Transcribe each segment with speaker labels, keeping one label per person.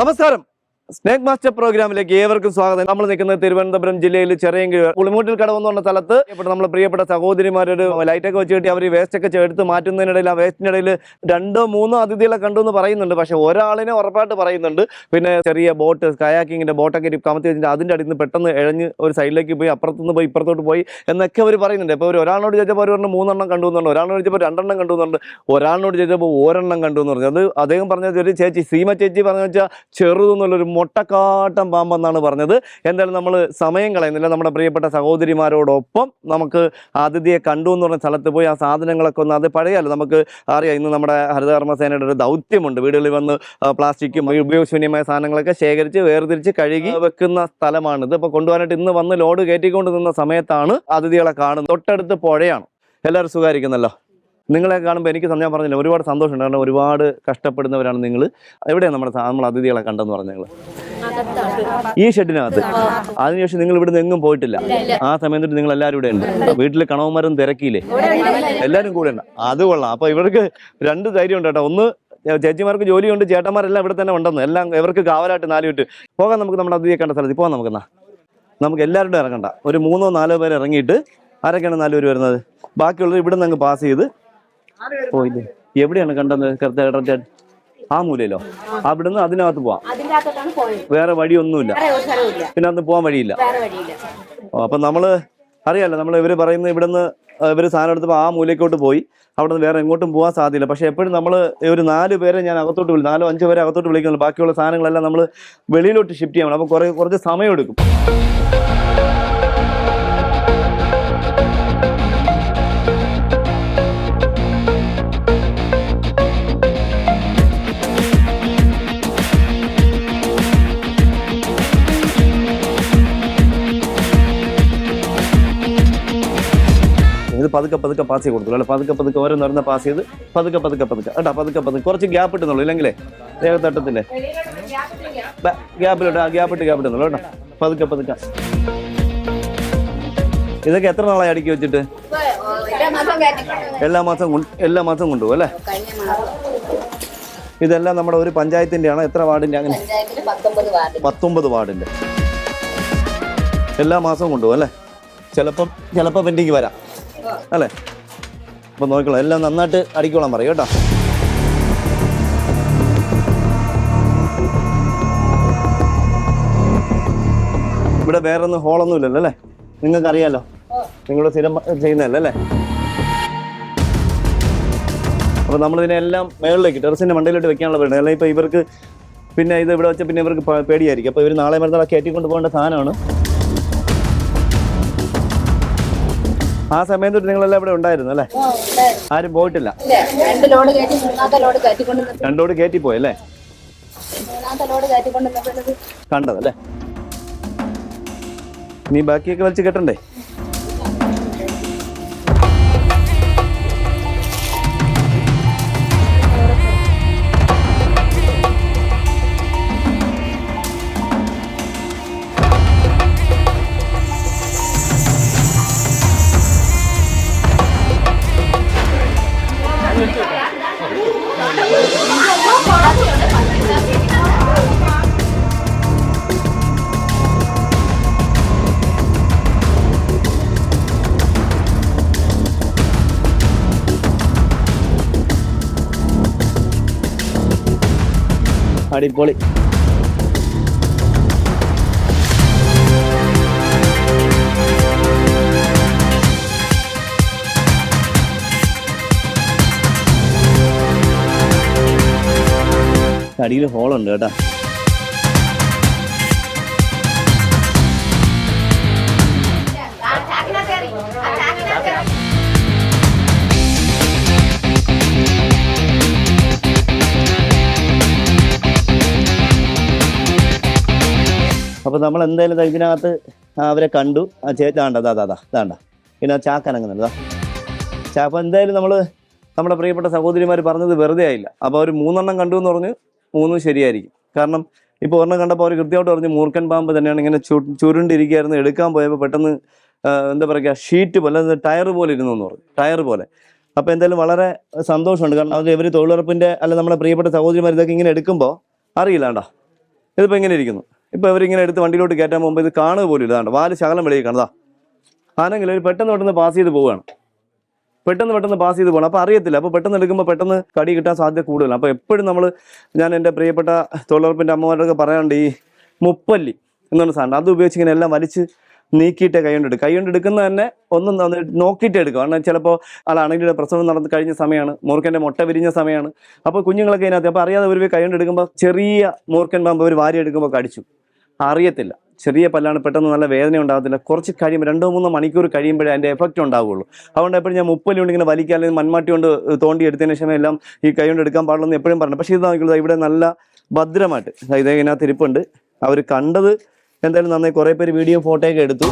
Speaker 1: നമസ്കാരം snake master പ്രോഗ്രാമിലേക്ക് ഏവർക്കും സ്വാഗതം. നമ്മൾ നിൽക്കുന്നത് തിരുവനന്തപുരം ജില്ലയിൽ ചെറിയ പുളിമൂട്ടിൽ കടവെന്ന് പറഞ്ഞ സ്ഥലത്ത് നമ്മുടെ പ്രിയപ്പെട്ട സഹോദരിമാരൊരു ലൈറ്റൊക്കെ വെച്ച് കിട്ടി അവർ വേസ്റ്റ് ഒക്കെ എടുത്ത് മാറ്റുന്നതിനിടയിൽ ആ വേസ്റ്റിനിടയിൽ രണ്ടോ മൂന്നോ അതിഥികളെ കണ്ടു എന്ന് പറയുന്നുണ്ട്. പക്ഷേ ഒരാളിനെ ഉറപ്പായിട്ട് പറയുന്നുണ്ട്. പിന്നെ ചെറിയ ബോട്ട് കയാക്കിങ്ങിന്റെ ബോട്ടൊക്കെ കമത്തി വെച്ചിട്ട് അതിന്റെ അടിയിൽ നിന്ന് പെട്ടെന്ന് ഇഴഞ്ഞ് ഒരു സൈഡിലേക്ക് പോയി അപ്പുറത്തുനിന്ന് പോയി ഇപ്പുറത്തോട്ട് പോയി എന്നൊക്കെ അവർ പറയുന്നുണ്ട്. ഇപ്പോൾ ഒരു ഒരാളിനോട് ചോദിച്ചപ്പോൾ അവർ പറഞ്ഞു മൂന്നെണ്ണം കണ്ടു എന്നുണ്ട് ഒരാളിനോട് ചോദിച്ചപ്പോൾ രണ്ടെണ്ണം കണ്ടു എന്നുണ്ട് ഒരാളിനോട് ചോദിച്ചപ്പോൾ ഒരെണ്ണം കണ്ടു എന്ന് പറഞ്ഞു. അത് അദ്ദേഹം പറഞ്ഞ ചേച്ചി സീമ ചേച്ചി പറഞ്ഞു വെച്ചാൽ ചെറുതെന്നുള്ളൊരു മുട്ടക്കാട്ടം പാമ്പെന്നാണ് പറഞ്ഞത്. എന്തായാലും നമ്മൾ സമയം കളയുന്നില്ല. നമ്മുടെ പ്രിയപ്പെട്ട സഹോദരിമാരോടൊപ്പം നമുക്ക് അതിഥിയെ കണ്ടു എന്ന് പറഞ്ഞ സ്ഥലത്ത് പോയി ആ സാധനങ്ങളൊക്കെ ഒന്ന് അത് പഴയല്ല നമുക്ക് അറിയാം ഇന്ന് നമ്മുടെ ഹരിതകർമ്മസേനയുടെ ഒരു ദൗത്യമുണ്ട്. വീടുകളിൽ വന്ന് പ്ലാസ്റ്റിക്കും ഉപയോഗശൂന്യമായ സാധനങ്ങളൊക്കെ ശേഖരിച്ച് വേർതിരിച്ച് കഴുകി വെക്കുന്ന സ്ഥലമാണിത്. ഇപ്പോൾ കൊണ്ടുപോകാനായിട്ട് ഇന്ന് വന്ന് ലോഡ് കയറ്റിക്കൊണ്ട് നിന്ന സമയത്താണ് അതിഥികളെ കാണുന്നത്. തൊട്ടടുത്ത് പുഴയാണ്. എല്ലാവരും സുഖമായിരിക്കുന്നല്ലോ? നിങ്ങളെ കാണുമ്പോൾ എനിക്ക് ഞാൻ പറഞ്ഞില്ല ഒരുപാട് സന്തോഷമുണ്ട്. കാരണം ഒരുപാട് കഷ്ടപ്പെടുന്നവരാണ് നിങ്ങൾ എവിടെയാണ് നമ്മുടെ നമ്മൾ അതിഥികളെ കണ്ടെന്ന് പറഞ്ഞു ഞങ്ങൾ ഈ ഷെഡിനകത്ത്. അതിനുശേഷം നിങ്ങൾ ഇവിടുന്ന് എങ്ങും പോയിട്ടില്ല. ആ സമയത്ത് നിങ്ങൾ എല്ലാവരും ഇവിടെ ഉണ്ട്. വീട്ടിലെ കണവന്മാരും തിരക്കിയില്ലേ? എല്ലാവരും കൂടെ ഉണ്ട്. അത് കൊള്ളാം. അപ്പൊ ഇവർക്ക് രണ്ട് ധൈര്യം ഉണ്ട് കേട്ടോ. ഒന്ന് ചേച്ചിമാർക്ക് ജോലിയുണ്ട്. ചേട്ടന്മാരെല്ലാം ഇവിടെ തന്നെ ഉണ്ടെന്ന്. എല്ലാം ഇവർക്ക് കാവലായിട്ട് നാല് വിട്ട്. പോകാം നമുക്ക് നമ്മുടെ അതിഥിയെ കണ്ട സ്ഥലത്ത്. പോകാം നമുക്കെന്നാ നമുക്ക് എല്ലാവരുടെ ഇറങ്ങണ്ട. ഒരു മൂന്നോ നാലോ പേര് ഇറങ്ങിയിട്ട് ആരൊക്കെയാണ് നാല് പേര് വരുന്നത്? ബാക്കിയുള്ളവർ ഇവിടെ നിന്ന് അങ്ങ് പാസ് ചെയ്ത് പോയില്ലേ? എവിടെയാണ് കണ്ടത് കറക്റ്റ് ആ മൂലയിലോ? അവിടുന്ന് അതിനകത്ത് പോവാം. വേറെ വഴിയൊന്നുമില്ല. പിന്നെ അന്ന് പോകാൻ വഴിയില്ല. ഓ, അപ്പൊ നമ്മൾ അറിയാലോ നമ്മൾ ഇവർ പറയുന്ന ഇവിടുന്ന് ഇവർ സാധനം എടുത്തപ്പോൾ ആ മൂലയ്ക്കോട്ട് പോയി. അവിടെ നിന്ന് വേറെ എങ്ങോട്ടും പോകാൻ സാധ്യതയില്ല. പക്ഷേ എപ്പോഴും നമ്മൾ ഒരു നാല് പേരെ ഞാൻ അകത്തോട്ട് വിളി നാലോ അഞ്ചോ പേരെ അകത്തോട്ട് വിളിക്കുന്നുള്ളൂ. ബാക്കിയുള്ള സാധനങ്ങളെല്ലാം നമ്മൾ വെളിയിലോട്ട് ഷിഫ്റ്റ് ചെയ്യണം അപ്പോൾ കുറേ കുറച്ച് സമയം ഇത് പതുക്കെ പതുക്കെ പാസ് ചെയ്ത് കൊടുത്തു അല്ലെ പതുക്കെ പതുക്കെ ഓരോ നിറഞ്ഞ പാസ് ചെയ്ത് പതുക്കെ പതുക്കെ പതുക്കെ. കേട്ടോ പതുക്കെ പതുക്കെ. കുറച്ച് ഗ്യാപ്പ് ഇട്ടുന്നുള്ളൂ ഇല്ലെങ്കിലേ ഗ്യാപ്പ് ഗ്യാപ്പിലിട്ട് ആ ഗ്യാപ്പിട്ട് ഗ്യാപ്പ് ഇട്ടുന്നുള്ളൂ കേട്ടോ പതുക്കെ പതുക്കെ. ഇതൊക്കെ എത്ര നാളായി അടുക്കി വെച്ചിട്ട്?
Speaker 2: എല്ലാ മാസം
Speaker 1: എല്ലാ മാസം കൊണ്ടുപോകും അല്ലേ? ഇതെല്ലാം നമ്മുടെ ഒരു പഞ്ചായത്തിന്റെ ആണ് എത്ര വാർഡിന്റെ അങ്ങനെ?
Speaker 2: പത്തൊമ്പത്
Speaker 1: വാർഡിന്റെ എല്ലാ മാസവും കൊണ്ടുപോകും അല്ലേ? ചിലപ്പം ചിലപ്പോൾ പെൻഡിങ് വരാം. അല്ലേ? അപ്പൊ നോക്കിക്കോളാം എല്ലാം നന്നായിട്ട് അടിക്കോളാൻ പറയും കേട്ടോ. ഇവിടെ വേറെ ഒന്നും ഹോളൊന്നും ഇല്ലല്ലോ അല്ലേ? നിങ്ങൾക്ക് അറിയാലോ നിങ്ങൾ സ്ഥിരം ചെയ്യുന്നതല്ലേ അല്ലേ? അപ്പൊ നമ്മൾ ഇതിനെല്ലാം മേളിലേക്ക് ടെറസിന്റെ മണ്ടയിലോട്ട് വെക്കാനുള്ള പരിപാടി. അല്ലെങ്കിൽ ഇപ്പൊ ഇവർക്ക് പിന്നെ ഇത് ഇവിടെ വെച്ച പിന്നെ ഇവർക്ക് പേടിയായിരിക്കും. അപ്പൊ ഇവർ നാളെ മരുന്നാളെ കയറ്റിക്കൊണ്ട് പോകേണ്ട സാധനമാണ്. ആ സമയത്ത് നിങ്ങളെല്ലാം ഇവിടെ ഉണ്ടായിരുന്നു അല്ലേ? ആരും പോയിട്ടില്ല.
Speaker 2: രണ്ടോട് കയറ്റി
Speaker 1: കയറ്റിപ്പോയി അല്ലേ?
Speaker 2: മൂന്നാമത്തെ ലോഡ് കയറ്റിക്കൊണ്ട് നിന്നപ്പോഴത്
Speaker 1: കണ്ടത് നീ ബാക്കിയൊക്കെ വലിച്ച് കെട്ടണ്ടേ? അടിപൊളി. അടിയിൽ ഹോളുണ്ട് കേട്ടാ. അപ്പൊ നമ്മൾ എന്തായാലും ഇതിനകത്ത് അവരെ കണ്ടു. ആ ചേച്ചി ദാണ്ട അതാ ദാ ദാണ്ട പിന്നെ ആ അപ്പോൾ എന്തായാലും നമ്മൾ നമ്മുടെ പ്രിയപ്പെട്ട സഹോദരിമാർ പറഞ്ഞത് വെറുതെ ആയില്ല. അപ്പോൾ അവർ മൂന്നെണ്ണം കണ്ടു എന്ന് പറഞ്ഞ് മൂന്നും ശരിയായിരിക്കും. കാരണം ഇപ്പോൾ ഒരെണ്ണം കണ്ടപ്പോൾ അവർ കൃത്യമായിട്ട് പറഞ്ഞു മൂർക്കൻ പാമ്പ് തന്നെയാണ് ഇങ്ങനെ ചു ചുരുണ്ടിരിക്കുകയായിരുന്നു. എടുക്കാൻ പോയപ്പോൾ പെട്ടെന്ന് എന്താ പറയുക ഷീറ്റ് പോലെ ടയർ പോലെ ഇരുന്നു എന്ന് പറഞ്ഞു. ടയർ പോലെ. അപ്പോൾ എന്തായാലും വളരെ സന്തോഷമുണ്ട്. കാരണം അത് ഇവർ തൊഴിലുറപ്പിന്റെ അല്ല നമ്മുടെ പ്രിയപ്പെട്ട സഹോദരിമാർ ഇതൊക്കെ ഇങ്ങനെ എടുക്കുമ്പോൾ അറിയില്ല കേട്ടോ ഇതിപ്പോൾ ഇങ്ങനെ ഇരിക്കുന്നു. ഇപ്പോൾ ഇവരിങ്ങനെ എടുത്ത് വണ്ടിയിലോട്ട് കയറ്റാൻ പോകുമ്പോൾ ഇത് കാണുക പോലും ഇല്ല. ഇതാണ്ട് വാൽ ശകലം വെളിയിൽ കാണുതാ ആണെങ്കിൽ ഒരു പെട്ടെന്ന് പെട്ടെന്ന് പാസ് ചെയ്ത് പോവുകയാണ്. പെട്ടെന്ന് പെട്ടെന്ന് പാസ് ചെയ്ത് പോകണം അപ്പോൾ അറിയത്തില്ല. അപ്പോൾ പെട്ടെന്ന് എടുക്കുമ്പോൾ പെട്ടെന്ന് കടി കിട്ടാൻ സാധ്യത കൂടുതലാണ്. അപ്പോൾ എപ്പോഴും നമ്മൾ ഞാൻ എന്റെ പ്രിയപ്പെട്ട തൊഴിലുറപ്പിന്റെ അമ്മമാരൊക്കെ പറയാറുണ്ട് ഈ മുപ്പല്ലി എന്നുള്ള സാധനം. അത് ഉപയോഗിച്ച് ഇങ്ങനെ എല്ലാം വലിച്ച് നീക്കിയിട്ടേ കൈ കൊണ്ട് എടുക്കും കൈ കൊണ്ട് എടുക്കുന്ന തന്നെ ഒന്നും നോക്കിയിട്ട് എടുക്കും. കാരണം ചിലപ്പോൾ ആളാണെങ്കിലും പ്രസവം നടന്ന് കഴിഞ്ഞ സമയമാണ്. മൂർക്കന്റെ മുട്ട വിരിഞ്ഞ സമയമാണ്. അപ്പോൾ കുഞ്ഞുങ്ങളൊക്കെ അതിനകത്ത് അപ്പോൾ അറിയാതെ ഒരു കൈ കൊണ്ട് എടുക്കുമ്പോൾ ചെറിയ മൂർക്കൻ പാമ്പ് ഒരു വാരി എടുക്കുമ്പോൾ കടിച്ചു. അറിയത്തില്ല. ചെറിയ പല്ലാണ് പെട്ടെന്ന് നല്ല വേദന ഉണ്ടാകത്തില്ല. കുറച്ച് കഴിയുമ്പോൾ രണ്ടോ മൂന്നോ മണിക്കൂർ കഴിയുമ്പോഴേ അതിന്റെ എഫക്റ്റ് ഉണ്ടാവുള്ളൂ. അതുകൊണ്ട് എപ്പോഴും ഞാൻ മുപ്പല്ലി കൊണ്ട് ഇങ്ങനെ വലിക്കാൻ അല്ലെങ്കിൽ മൺമാട്ടി കൊണ്ട് തോണ്ടി എടുത്തതിന് ശേഷം എല്ലാം ഈ കൈ കൊണ്ട് എടുക്കാൻ പാടില്ലെന്ന് എപ്പോഴും പറഞ്ഞു. പക്ഷേ ഇത് നോക്കിയത് ഇവിടെ നല്ല ഭദ്രമായിട്ട്. ഇതേ ഇതിനകത്ത് അവർ കണ്ടത് എന്തായാലും നന്നായി കുറേ പേര് വീഡിയോ ഫോട്ടോയൊക്കെ എടുത്തു.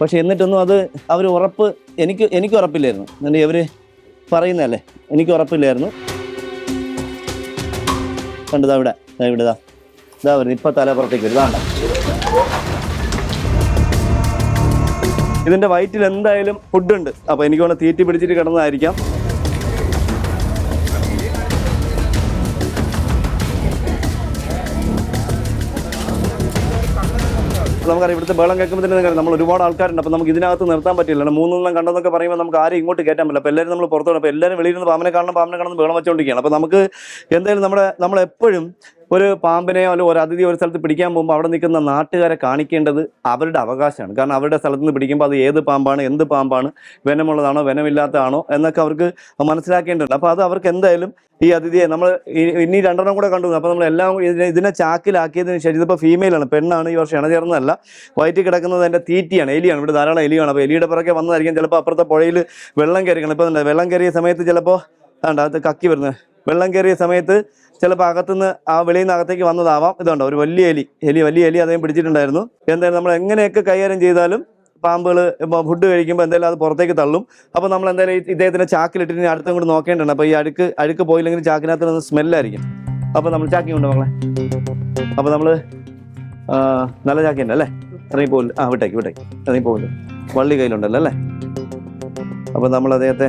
Speaker 1: പക്ഷേ എന്നിട്ടൊന്നും അത് അവർ ഉറപ്പ് എനിക്ക് എനിക്ക് ഉറപ്പില്ലായിരുന്നു. എന്നിട്ട് ഇവർ പറയുന്നതല്ലേ എനിക്ക് ഉറപ്പില്ലായിരുന്നു. കണ്ടതാ ഇവിടെ ദാ ഇവിടെ ഇതാ വരുന്നത് ഇപ്പൊ തലപ്പുറത്തേക്ക് വരും. ഇതാണ്ട. ഇതിന്റെ വയറ്റിൽ എന്തായാലും ഫുഡ് ഉണ്ട്. അപ്പൊ എനിക്ക് വേണം തീറ്റി പിടിച്ചിട്ട് കിടന്നതായിരിക്കാം. നമുക്കറിയാം ഇവിടുത്തെ ബേളം കേൾക്കുമ്പോൾ തന്നെ നമ്മൾ ഒരുപാട് ആൾക്കാരുണ്ട്. അപ്പോൾ നമുക്ക് ഇതിനകത്ത് നിർത്താൻ പറ്റില്ല. മൂന്നെണ്ണം കണ്ടെന്നൊക്കെ പറയുമ്പോൾ നമുക്ക് ആരും ഇങ്ങോട്ട് കയറ്റാൻ പറ്റില്ല. അപ്പോൾ എല്ലാവരും നമ്മൾ പുറത്തോട്ട് അപ്പോൾ എല്ലാവരും വെളിയിൽ നിന്ന് പാമ്പിനെ കാണണം പാമനെ കാണുന്ന ബേളം വെച്ചുകൊണ്ടിരിക്കുകയാണ് അപ്പോൾ നമുക്ക് എന്തായാലും നമ്മുടെ നമ്മളെപ്പോഴും ഒരു പാമ്പിനെയോ അല്ലെങ്കിൽ ഒരു അതിഥി ഒരു സ്ഥലത്ത് പിടിക്കാൻ പോകുമ്പോൾ അവിടെ നിൽക്കുന്ന നാട്ടുകാരെ കാണിക്കേണ്ടത് അവരുടെ അവകാശമാണ്. കാരണം അവരുടെ സ്ഥലത്ത് നിന്ന് പിടിക്കുമ്പോൾ അത് ഏത് പാമ്പാണ് എന്ത് പാമ്പാണ് വെനമുള്ളതാണോ വെനമില്ലാത്തതാണോ എന്നൊക്കെ അവർക്ക് മനസ്സിലാക്കേണ്ടതുണ്ട്. അപ്പോൾ അത് അവർക്ക് എന്തായാലും ഈ അതിഥിയെ നമ്മൾ ഇനി രണ്ടെണ്ണം കൂടെ കണ്ടു. അപ്പോൾ നമ്മൾ എല്ലാം ഇതിനെ ചാക്കിലാക്കിയതിന് ശേഷം ഇതിപ്പോൾ ഫീമെയിലാണ് പെണ്ണാണ് ഈ വർഷം ഇണചേർന്നതല്ല. വയറ്റിൽ കിടക്കുന്നത് എന്റെ തീറ്റിയാണ് എലിയാണ്. ഇവിടെ ധാരാളം എലിയാണ് അപ്പോൾ എലിയുടെ പുറകെ വന്നതായിരിക്കും ചിലപ്പോൾ അപ്പുറത്തെ പുഴയിൽ വെള്ളം കയറിക്കണം ഇപ്പോൾ വെള്ളം കയറിയ സമയത്ത് ചിലപ്പോൾ അതുകൊണ്ട് അത് കക്കി വരുന്നത്. വെള്ളം കയറിയ സമയത്ത് ചിലപ്പോൾ അകത്തുനിന്ന് ആ വെളിയിൽ നിന്ന് അകത്തേക്ക് വന്നതാവാം. ഇതുണ്ടോ? ഒരു വലിയ എലി. എലി വലിയ എലി അദ്ദേഹം പിടിച്ചിട്ടുണ്ടായിരുന്നു. എന്തായാലും നമ്മൾ എങ്ങനെയൊക്കെ കൈകാര്യം ചെയ്താലും പാമ്പുകൾ ഇപ്പോൾ ഫുഡ് കഴിക്കുമ്പോൾ എന്തായാലും അത് പുറത്തേക്ക് തള്ളും. അപ്പോൾ നമ്മൾ എന്തായാലും ഇദ്ദേഹത്തിന്റെ ചാക്കിലിട്ടിട്ട് ഇനി അടുത്തും കൂടി നോക്കേണ്ടതാണ്. അപ്പോൾ ഈ അഴുക്ക് അഴുക്ക് പോയില്ലെങ്കിൽ ചാക്കിനകത്ത് നിന്ന് സ്മെല്ലായിരിക്കും അപ്പോൾ നമ്മൾ ചാക്കി കൊണ്ട് മകളെ അപ്പോൾ നമ്മൾ നല്ല ചാക്കി ഉണ്ട് അല്ലേ? ഇറങ്ങി പോകില്ല ആ വിട്ടേക്ക് വിട്ടേക്ക്. ഇറങ്ങി പോകില്ല വള്ളി കയ്യിലുണ്ടല്ലോ അല്ലേ? അപ്പോൾ നമ്മൾ അദ്ദേഹത്തെ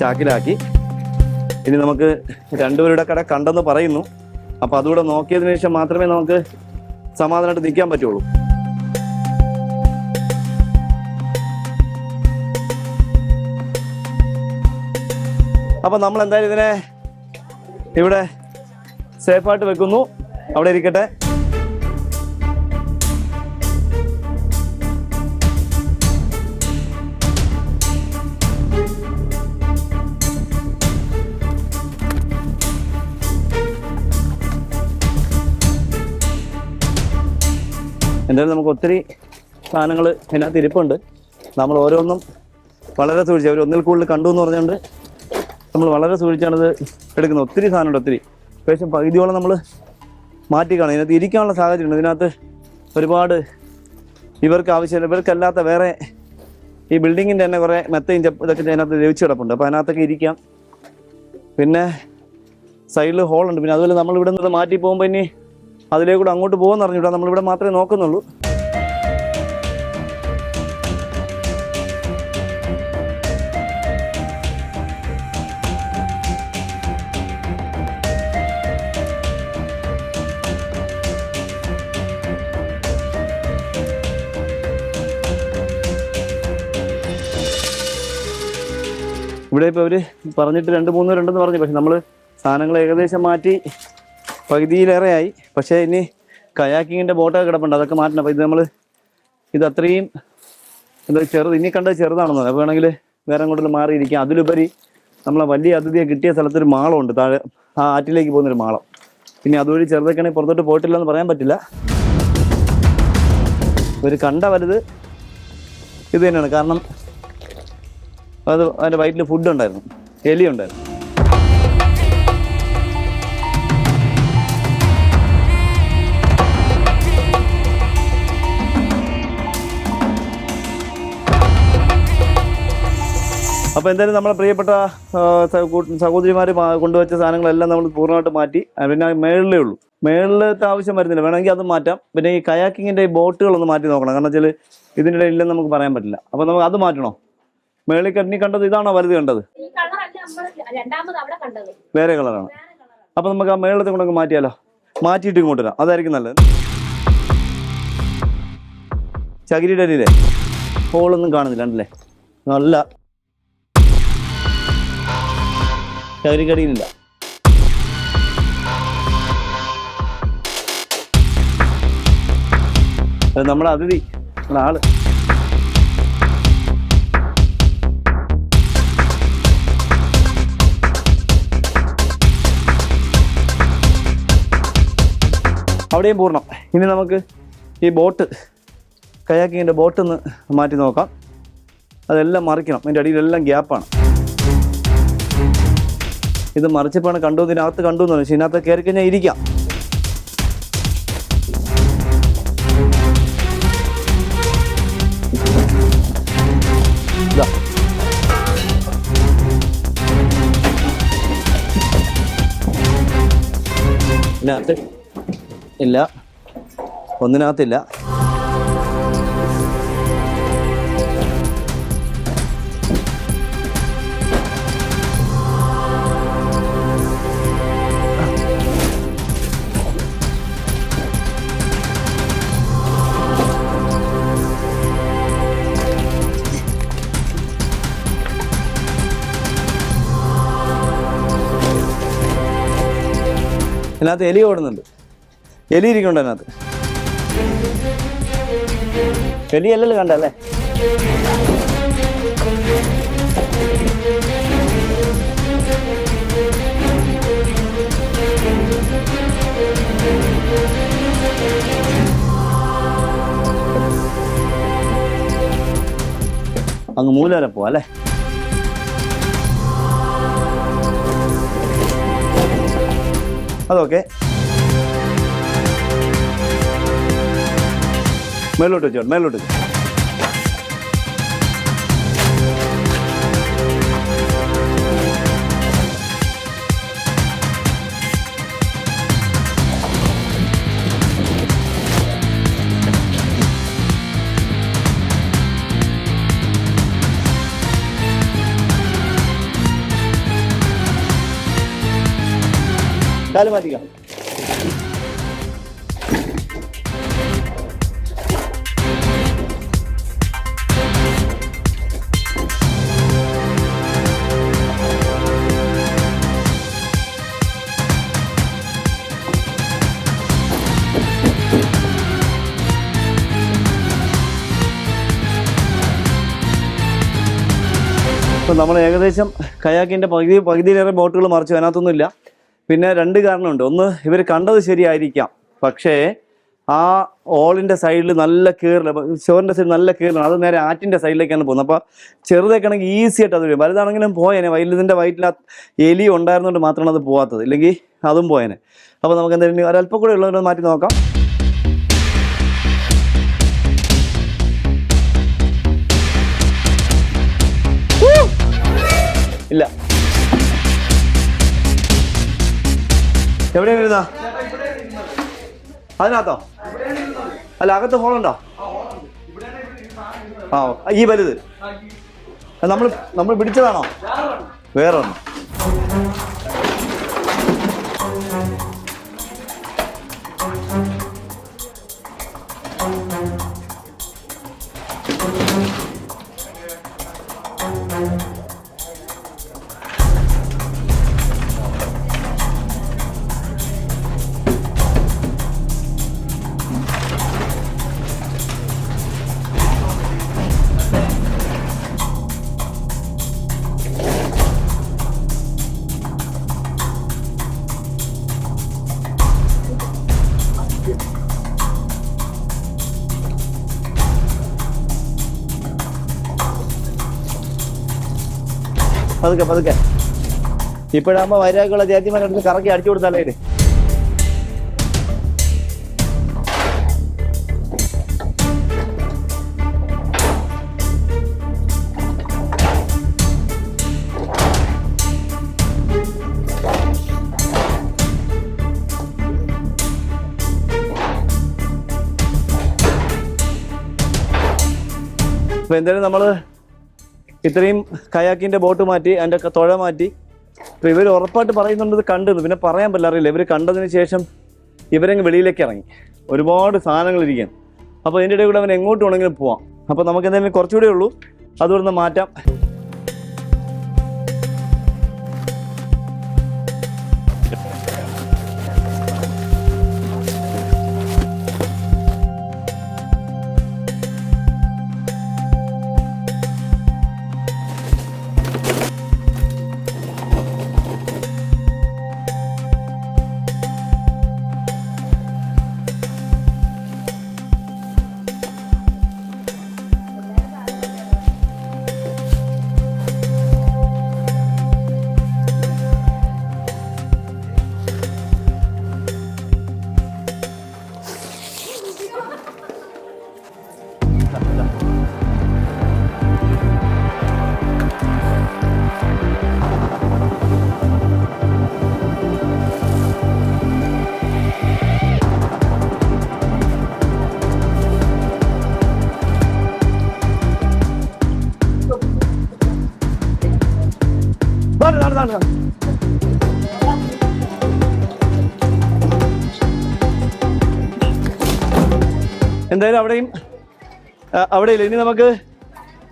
Speaker 1: ചാക്കിലാക്കി. ഇനി നമുക്ക് രണ്ടുപേരുടെ കട കണ്ടെന്ന് പറയുന്നു. അപ്പൊ അതുകൂടെ നോക്കിയതിനു ശേഷം മാത്രമേ നമുക്ക് സമാധാനമായിട്ട് നിൽക്കാൻ പറ്റുള്ളൂ. അപ്പൊ നമ്മൾ എന്തായാലും ഇതിനെ ഇവിടെ സേഫായിട്ട് വെക്കുന്നു. അവിടെ ഇരിക്കട്ടെ. എന്തായാലും നമുക്ക് ഒത്തിരി സാധനങ്ങൾ ഇതിനകത്ത് ഇരിപ്പുണ്ട്. നമ്മൾ ഓരോന്നും വളരെ സൂക്ഷിച്ച് അവർ ഒന്നിൽ കൂടുതൽ കണ്ടു എന്ന് പറഞ്ഞുകൊണ്ട് നമ്മൾ വളരെ സൂക്ഷിച്ചാണിത് എടുക്കുന്നത്. ഒത്തിരി സാധനമുണ്ട് ഒത്തിരി. ഏകദേശം പകുതിയോളം നമ്മൾ മാറ്റി കാണും. ഇതിനകത്ത് ഇരിക്കാനുള്ള സാഹചര്യമുണ്ട്. ഇതിനകത്ത് ഒരുപാട് ഇവർക്ക് ആവശ്യമില്ല. ഇവർക്കല്ലാത്ത വേറെ ഈ ബിൽഡിങ്ങിന്റെ തന്നെ കുറേ മെത്തയും ചപ്പ് ഇതൊക്കെ അതിനകത്ത് ലഭിച്ചു കിടപ്പുണ്ട്. അപ്പോൾ അതിനകത്തൊക്കെ ഇരിക്കാം. പിന്നെ സൈഡിൽ ഹോളുണ്ട്. പിന്നെ അതുപോലെ നമ്മൾ ഇവിടെ നിന്ന് മാറ്റി പോകുമ്പോൾ ഇനി അതിലേക്കൂടെ അങ്ങോട്ട് പോകുമെന്ന് അറിഞ്ഞൂടാ നമ്മളിവിടെ മാത്രമേ നോക്കുന്നുള്ളൂ. ഇവിടെ ഇപ്പോൾ അവർ പറഞ്ഞിട്ട് രണ്ട് മൂന്ന് പേരുണ്ടെന്ന് പറഞ്ഞു. പക്ഷെ നമ്മൾ സാധനങ്ങൾ ഏകദേശം മാറ്റി പകുതിയിലേറെയായി. പക്ഷേ ഇനി കയാക്കിങ്ങിന്റെ ബോട്ടൊക്കെ കിടപ്പുണ്ട്. അതൊക്കെ മാറ്റണം. അപ്പോൾ ഇത് നമ്മൾ ഇത് അത്രയും എന്താ ചെറുത് ഇനി കണ്ടത് ചെറുതാണെന്ന് അപ്പോൾ വേണമെങ്കിൽ വേറെ അങ്ങോട്ടും മാറിയിരിക്കാം. അതിലുപരി നമ്മളെ വലിയ അതിഥിയെ കിട്ടിയ സ്ഥലത്തൊരു മാളമുണ്ട്. താഴെ ആ ആറ്റിലേക്ക് പോകുന്നൊരു മാളം. പിന്നെ അതുവഴി ചെറുതൊക്കെയാണെങ്കിൽ പുറത്തോട്ട് പോയിട്ടില്ല എന്ന് പറയാൻ പറ്റില്ല. ഒരു കണ്ട വലുത് ഇത് തന്നെയാണ്. കാരണം അത് അതിന്റെ വയറ്റിൽ ഫുഡ് ഉണ്ടായിരുന്നു. എലി ഉണ്ടായിരുന്നു. അപ്പോൾ എന്തായാലും നമ്മളെ പ്രിയപ്പെട്ട സഹോദരിമാർ കൊണ്ടുവച്ച സാധനങ്ങളെല്ലാം നമ്മൾ പൂർണമായിട്ട് മാറ്റി. പിന്നെ മേളിലേ ഉള്ളൂ. മേളിലത്തെ ആവശ്യം വരുന്നില്ല. വേണമെങ്കിൽ അത് മാറ്റാം. പിന്നെ ഈ കയാക്കിങ്ങിന്റെ ഈ ബോട്ടുകളൊന്ന് മാറ്റി നോക്കണം. കാരണം വെച്ചാൽ ഇതിന്റെ ഇല്ലെന്ന് നമുക്ക് പറയാൻ പറ്റില്ല. അപ്പോൾ നമുക്ക് അത് മാറ്റണോ? മേളിൽ കണ്ണി കണ്ടത് ഇതാണോ വലുത് കണ്ടത്? വേറെ കളറാണ് അപ്പോൾ നമുക്ക് ആ മേളിലത്തെ കൊണ്ടൊക്കെ മാറ്റിയാലോ? മാറ്റിയിട്ട് ഇങ്ങോട്ട് വരാം. അതായിരിക്കും നല്ലത്. ചകിരിയുടെ അരിയിലെ ഹോളൊന്നും കാണുന്നില്ല ഉണ്ടല്ലേ നല്ല ചകിരിക്കടിയിലില്ല അത് നമ്മുടെ അതിഥി ആൾ. അവിടെയും പൂർണം. ഇനി നമുക്ക് ഈ ബോട്ട് കയാക്കിങ്ങിന്റെ ബോട്ട് ഒന്ന് മാറ്റി നോക്കാം. അതെല്ലാം മറിക്കണം. അതിന്റെ അടിയിലെല്ലാം ഗ്യാപ്പാണ്. ഇത് മറിച്ചപ്പോഴാണ് കണ്ടു ഇതിനകത്ത് കണ്ടു എന്ന് പക്ഷേ ഇതിനകത്ത് കയറി കഴിഞ്ഞാൽ ഇരിക്കാം. ഇല്ല. ഒന്നിനകത്തില്ല. ഇതിനകത്ത് എലി ഓടുന്നുണ്ട്. എലി ഇരിക്കുന്നുണ്ട് അതിനകത്ത് എലി അല്ലല്ലോ കണ്ടല്ലേ അങ്ങ് മൂലം വരെ അല്ലേ? അതൊക്കെ മേലോട്ട് വെച്ചോ മേലോട്ട് വെച്ചോ കാൽ Matías. നമ്മൾ ഏകദേശം കയാക്കിന്റെ പകുതി പകുതിയിലേറെ ബോട്ടുകൾ മറിച്ചു അതിനകത്തൊന്നുമില്ല പിന്നെ രണ്ട് കാരണമുണ്ട്. ഒന്ന് ഇവർ കണ്ടത് ശരിയായിരിക്കാം. പക്ഷേ ആ ഓളിന്റെ സൈഡിൽ നല്ല കീറൽ ചോറിന്റെ സൈഡിൽ നല്ല കീറിലാണ്. അത് നേരെ ആറ്റിന്റെ സൈഡിലേക്കാണ് പോകുന്നത്. അപ്പോൾ ചെറുതൊക്കെയാണെങ്കിൽ ഈസി ആയിട്ട് അത് വരും. വലുതാണെങ്കിലും പോയേനെ. വലുതിന്റെ വയറ്റിൽ ആ എലി ഉണ്ടായിരുന്നുകൊണ്ട് മാത്രമാണ് അത് പോകാത്തത് ഇല്ലെങ്കിൽ അതും പോയേനെ. അപ്പോൾ നമുക്ക് എന്തായാലും ഒരല്പം കൂടെ ഉള്ളവരെ മാറ്റി നോക്കാം. ഇല്ല. എവിടെയാണ് വരുന്ന? അതിനകത്തോ? അല്ല അകത്ത് ഹോളുണ്ടോ ആ ഈ വലുത്. നമ്മൾ നമ്മൾ പിടിച്ചതാണോ? വേറെ ഒന്ന് പതുക്കെ പതുക്കെ ഇപ്പോഴാകുമ്പോൾ വൈരാഗ്യമുള്ള ചേച്ചിമാരെടുത്ത് കറക്കി അടിച്ചു കൊടുത്താലേ ഇത്. അപ്പൊ എന്തായാലും നമ്മൾ ഇത്രയും കയാക്കിന്റെ ബോട്ട് മാറ്റി അതിന്റെ തുഴ മാറ്റി. അപ്പോൾ ഇവർ ഉറപ്പായിട്ട് പറയുന്നുണ്ട് കണ്ടിരുന്നു പിന്നെ പറയാൻ പറ്റില്ല അറിയില്ല. ഇവർ കണ്ടതിന് ശേഷം ഇവരങ്ങ് വെളിയിലേക്ക് ഇറങ്ങി. ഒരുപാട് സാധനങ്ങൾ ഇരിക്കാൻ അപ്പോൾ ഇതിന്റെ ഇടയിൽ കൂടെ അവൻ എങ്ങോട്ട് വേണമെങ്കിലും പോവാം. അപ്പോൾ നമുക്ക് എന്തെങ്കിലും കുറച്ചുകൂടെ ഉള്ളൂ. അതുകൊണ്ട് മാറ്റാം. എന്തായാലും അവിടെയും അവിടെ അവിടെയില്ല. ഇനി നമുക്ക്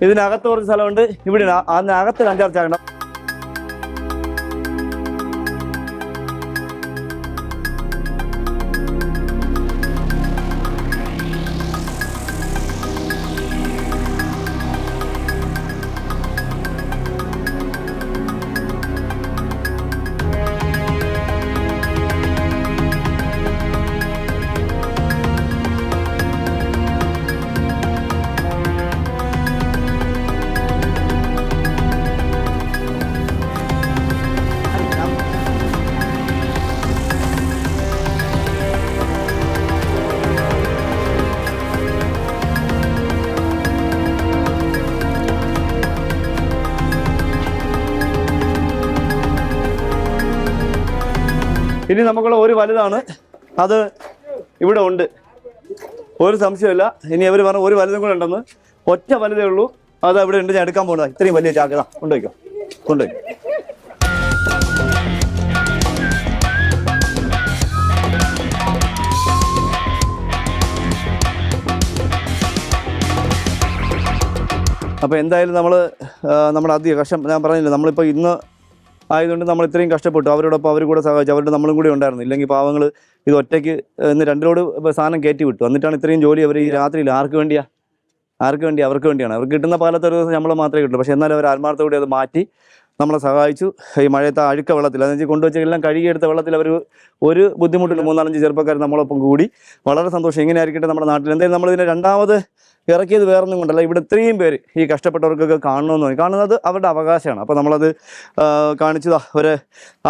Speaker 1: ഇതിനകത്ത് കുറച്ച് സ്ഥലമുണ്ട്. ഇവിടെ അതിനകത്ത് അഞ്ചാർ ചാകണം. ഇനി നമുക്കുള്ള ഒരു വലുതാണ്. അത് ഇവിടെ ഉണ്ട്. ഒരു സംശയമില്ല ഇനി അവർ പറഞ്ഞ ഒരു വലുതും കൂടെ ഉണ്ടെന്ന്. ഒറ്റ വലുതേ ഉള്ളൂ. അത് അവിടെ ഉണ്ട്. ഞാൻ എടുക്കാൻ പോകുന്നത്. ഇത്രയും വലിയ ചാക്കത കൊണ്ടുപോയിക്കോ. കൊണ്ടുപോയി അപ്പോൾ എന്തായാലും നമ്മൾ നമ്മുടെ അധികം കഷ്ടം ഞാൻ പറഞ്ഞില്ല നമ്മളിപ്പോൾ ഇന്ന് ആയതുകൊണ്ട് നമ്മൾ ഇത്രയും കഷ്ടപ്പെട്ടു. അവരോടൊപ്പം അവർ കൂടെ സഹായിച്ചു അവരുടെ നമ്മളും കൂടെ ഉണ്ടായിരുന്നു. ഇല്ലെങ്കിൽ പാവങ്ങൾ ഇത് ഒറ്റയ്ക്ക് ഇന്ന് രണ്ടിലോട് സാധനം കയറ്റി വിട്ടു. എന്നിട്ടാണ് ഇത്രയും ജോലി അവർ ഈ രാത്രിയിൽ. ആർക്ക് വേണ്ടിയാ? ആർക്ക് വേണ്ടി? അവർക്ക് വേണ്ടിയാണ്. അവർക്ക് കിട്ടുന്ന പാലത്ത് ഒരു ദിവസം ശമ്പളം മാത്രമേ കിട്ടുള്ളൂ. പക്ഷേ എന്നാലും അവർ ആത്മാർത്ഥത്തോടെ അത് മാറ്റി നമ്മളെ സഹായിച്ചു. ഈ മഴയത്ത് അഴുക്ക വെള്ളത്തിൽ അതെന്ന് വെച്ചാൽ കൊണ്ടുവച്ചെല്ലാം കഴുകിയെടുത്ത വെള്ളത്തിൽ അവർ ഒരു ബുദ്ധിമുട്ടില്ല. മൂന്നാലഞ്ച് ചെറുപ്പക്കാർ നമ്മളൊപ്പം കൂടി. വളരെ സന്തോഷം. ഇങ്ങനെ ആയിരിക്കട്ടെ നമ്മുടെ നാട്ടിൽ. എന്തായാലും നമ്മളിതിനെ രണ്ടാമത് ഇറക്കിയത് വേറൊന്നും കൊണ്ടല്ല. ഇവിടെ ഇത്രയും പേര് ഈ കഷ്ടപ്പെട്ടവർക്കൊക്കെ കാണണമെന്ന് തോന്നി കാണുന്നത് അവരുടെ അവകാശമാണ്. അപ്പോൾ നമ്മളത് കാണിച്ചതാ. ഒരു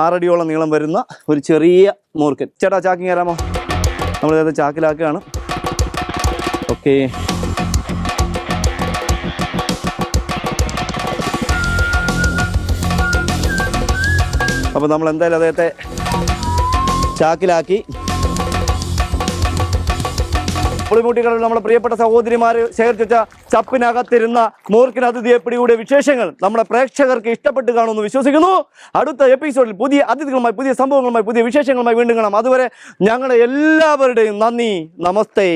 Speaker 1: ആറടിയോളം നീളം വരുന്ന ഒരു ചെറിയ മൂർക്കൻ ചേട്ടാ ചാക്കി കയറാമോ നമ്മളിത് ചാക്കിലാക്കുകയാണ്. ഓക്കേ. അപ്പോൾ നമ്മൾ എന്തായാലും അദ്ദേഹത്തെ ചാക്കിലാക്കി പുളിമുട്ടികളിൽ നമ്മുടെ പ്രിയപ്പെട്ട സഹോദരിമാർ ശേഖരിച്ച ചപ്പിനകത്തിരുന്ന മൂർഖിന് അതിഥിയെ പിടികൂടിയ വിശേഷങ്ങൾ നമ്മുടെ പ്രേക്ഷകർക്ക് ഇഷ്ടപ്പെട്ട് കാണുമെന്ന് വിശ്വസിക്കുന്നു. അടുത്ത എപ്പിസോഡിൽ പുതിയ അതിഥികളുമായി പുതിയ സംഭവങ്ങളുമായി പുതിയ വിശേഷങ്ങളുമായി വീണ്ടും കാണാം. അതുവരെ ഞങ്ങളെ എല്ലാവരുടെയും നന്ദി. നമസ്തേ.